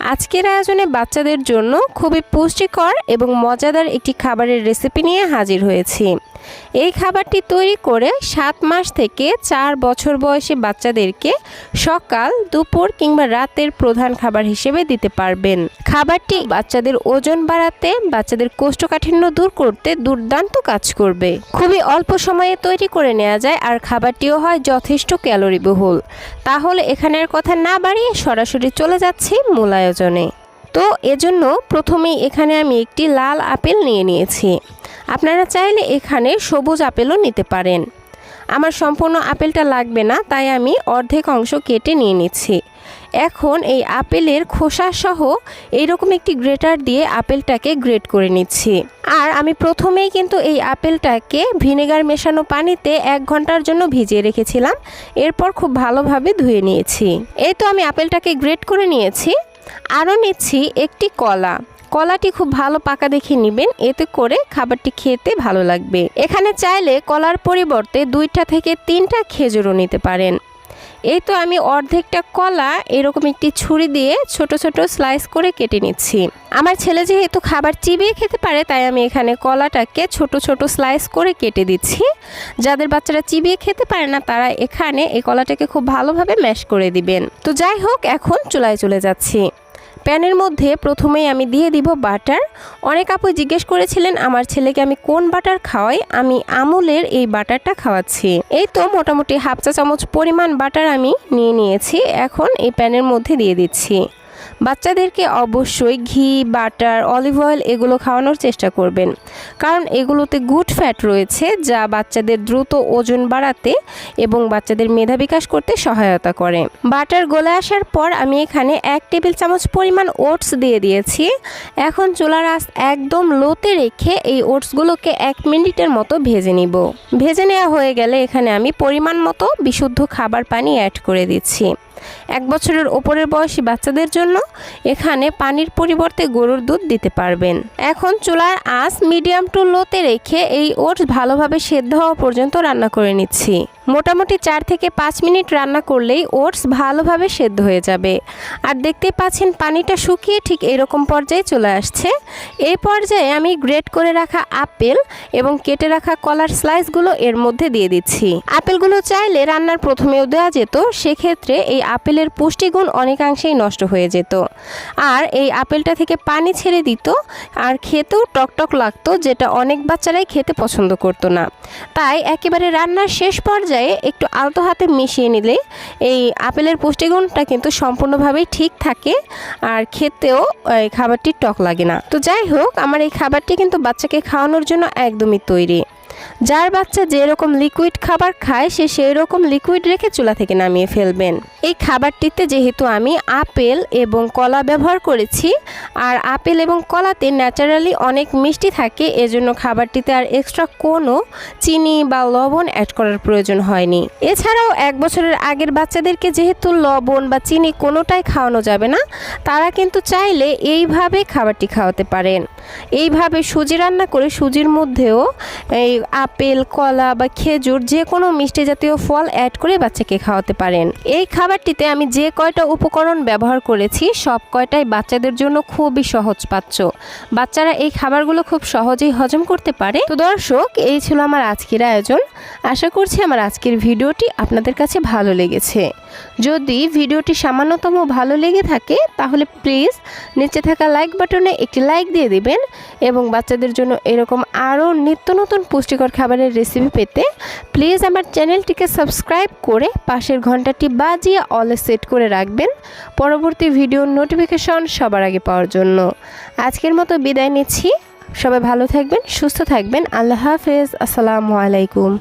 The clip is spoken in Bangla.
আজকের আয়োজনে বাচ্চাদের জন্য খুবই পুষ্টিকর এবং মজাদার একটি খাবারের রেসিপি নিয়ে হাজির হয়েছি। এই খাবারটি তৈরি করে সাত মাস থেকে চার বছর বয়সী বাচ্চাদেরকে সকাল, দুপুর কিংবা রাতের প্রধান খাবার হিসেবে দিতে পারবেন। খাবারটি বাচ্চাদের ওজন বাড়াতে, বাচ্চাদের কোষ্ঠকাঠিন্য দূর করতে দুর্দান্ত কাজ করবে। খুবই অল্প সময়ে তৈরি করে নেওয়া যায় আর খাবারটিও হয় যথেষ্ট ক্যালোরিবহুল। তাহলে এখানের কথা না বাড়িয়ে সরাসরি চলে যাচ্ছি মূল আয়োজনে। তো এজন্য প্রথমেই এখানে আমি একটি লাল আপেল নিয়ে নিয়েছি। আপনারা চাইলে এখানে সবুজ আপেলও নিতে পারেন। আমার সম্পূর্ণ আপেলটা লাগবে না, তাই আমি অর্ধেক অংশ কেটে নিয়ে নিচ্ছি। এখন এই আপেলের খোসা সহ এইরকম একটি গ্রেটার দিয়ে আপেলটাকে গ্রেট করে নিচ্ছি। আর আমি প্রথমেই কিন্তু এই আপেলটাকে ভিনেগার মেশানো পানিতে এক ঘণ্টার জন্য ভিজিয়ে রেখেছিলাম। এরপর খুব ভালোভাবে ধুয়ে নিয়েছি। এই তো আমি আপেলটাকে গ্রেট করে নিয়েছি। আরও নিচ্ছি একটি কলা। কলাটি খুব ভালো পাকা দেখে নেবেন, এতে করে খাবারটি খেতে ভালো লাগবে। এখানে চাইলে কলার পরিবর্তে দুইটা থেকে তিনটা খেজুরও নিতে পারেন। এই তো আমি অর্ধেকটা কলা এরকম একটি ছুরি দিয়ে ছোট ছোট স্লাইস করে কেটে নিচ্ছি। আমার ছেলে যেহেতু খাবার চিবিয়ে খেতে পারে, তাই আমি এখানে কলাটাকে ছোট ছোট স্লাইস করে কেটে দিচ্ছি। যাদের বাচ্চারা চিবিয়ে খেতে পারে না, তারা এখানে এই কলাটাকে খুব ভালোভাবে ম্যাশ করে দিবেন। তো যাই হোক, এখন চুলায় চলে যাচ্ছি। প্যানের মধ্যে প্রথমেই আমি দিয়ে দিব বাটার। অনেক আপু জিজ্ঞেস করেছিলেন, আমার ছেলেকে আমি কোন বাটার খাওয়াই? আমি আমুলের এই বাটারটা খাওয়াচ্ছি। এই তো মোটামুটি হাফ চা চামচ পরিমাণ বাটার আমি নিয়ে নিয়েছি। এখন এই প্যানের মধ্যে দিয়ে দিচ্ছি। বাচ্চাদেরকে অবশ্যই ঘি, বাটার, অলিভ অয়েল এগুলো খাওয়ানোর চেষ্টা করবেন। কারণ এগুলোতে গুড ফ্যাট রয়েছে যা বাচ্চাদের দ্রুত ওজন বাড়াতে এবং বাচ্চাদের মেধা বিকাশ করতে সহায়তা করে। বাটার গলে আসার পর আমি এখানে এক টেবিল চামচ পরিমাণ ওটস দিয়ে দিয়েছি। এখন চুলার আঁচ একদম লোতে রেখে এই ওটসগুলোকে এক মিনিটের মতো ভেজে নিব। ভেজে নেওয়া হয়ে গেলে এখানে আমি পরিমাণ মতো বিশুদ্ধ খাবার পানি অ্যাড করে দিচ্ছি। এক বছরের ওপরের বয়সী বাচ্চাদের জন্য এখানে পানির পরিবর্তে গরুর দুধ দিতে পারবেন। এখন চুলার আঁচ মিডিয়াম টু লোতে রেখে এই ওটস ভালোভাবে সেদ্ধ হওয়া পর্যন্ত রান্না করে নিচ্ছি। মোটামুটি চার থেকে পাঁচ মিনিট রান্না করলেই ওটস ভালোভাবে সেদ্ধ হয়ে যাবে। আর দেখতে পাচ্ছেন পানিটা শুকিয়ে ঠিক এরকম পর্যায়ে চলে আসছে। এই পর্যায়ে আমি গ্রেট করে রাখা আপেল এবং কেটে রাখা কলার স্লাইসগুলো এর মধ্যে দিয়ে দিচ্ছি। আপেলগুলো চাইলে রান্নার প্রথমেও দেওয়া যেত, সেক্ষেত্রে এই আপেলের পুষ্টিগুণ অনেকাংশেই নষ্ট হয়ে যেত। আর এই আপেলটা থেকে পানি ছেড়ে দিত, আর খেতেও টকটক লাগতো, যেটা অনেক বাচ্চারাই খেতে পছন্দ করতো না। তাই একেবারে রান্নার শেষ পর্যায়ে একটু আলতো হাতে মিশিয়ে নিলে এই আপেলের পুষ্টিগুণটা কিন্তু সম্পূর্ণভাবেই ঠিক থাকে আর খেতেও, এই খাবারটি টক লাগে না। তো যাই হোক, আমার এই খাবারটি কিন্তু বাচ্চাকে খাওয়ানোর জন্য একদমই তৈরি। যার বাচ্চা যেরকম লিকুইড খাবার খায়, সে সেই রকম লিকুইড রেখে চুলা থেকে নামিয়ে ফেলবেন। এই খাবারটিতে যেহেতু আমি আপেল এবং কলা ব্যবহার করেছি, আর আপেল এবং কলাতে ন্যাচারালি অনেক মিষ্টি থাকে, এজন্য খাবারটিতে আর এক্সট্রা কোনো চিনি বা লবণ অ্যাড করার প্রয়োজন হয়নি। এছাড়াও এক বছরের আগের বাচ্চাদেরকে যেহেতু লবণ বা চিনি কোনোটাই খাওয়ানো যাবে না, তারা কিন্তু চাইলে এইভাবে খাবারটি খাওয়াতে পারেন। এইভাবে সুজি রান্না করে সুজির মধ্যেও এই আপেল, কলা বা খেজুর যে কোনো মিষ্টি জাতীয় ফল অ্যাড করে বাচ্চাকে খাওয়াতে পারেন। এই খাবারটিতে আমি যে কয়টা উপকরণ ব্যবহার করেছি, সব কয়টাই বাচ্চাদের জন্য খুবই সহজ পাচ্ছ বাচ্চারা এই খাবারগুলো খুব সহজেই হজম করতে পারে। তো দর্শক, এই ছিল আমার আজকের আয়োজন। আশা করছি আমার আজকের ভিডিওটি আপনাদের কাছে ভালো লেগেছে। যদি ভিডিওটি সামান্যতম ভালো লেগে থাকে, তাহলে প্লিজ নিচে থাকা লাইক বাটনে একটি লাইক দিয়ে দিবেন এবং বাচ্চাদের জন্য এরকম আরও নিত্য নতুন পুষ্টিকর খাবারের রেসিপি পেতে প্লিজ আমার চ্যানেলটিকে সাবস্ক্রাইব করে পাশের ঘন্টাটি বাজিয়ে অলে সেট করে রাখবেন। পরবর্তী ভিডিওর নোটিফিকেশন সবার আগে পাওয়ার জন্য। আজকের মতো বিদায় নিচ্ছি। সবাই ভালো থাকবেন, সুস্থ থাকবেন। আল্লাহ হাফেজ। আসসালামু আলাইকুম।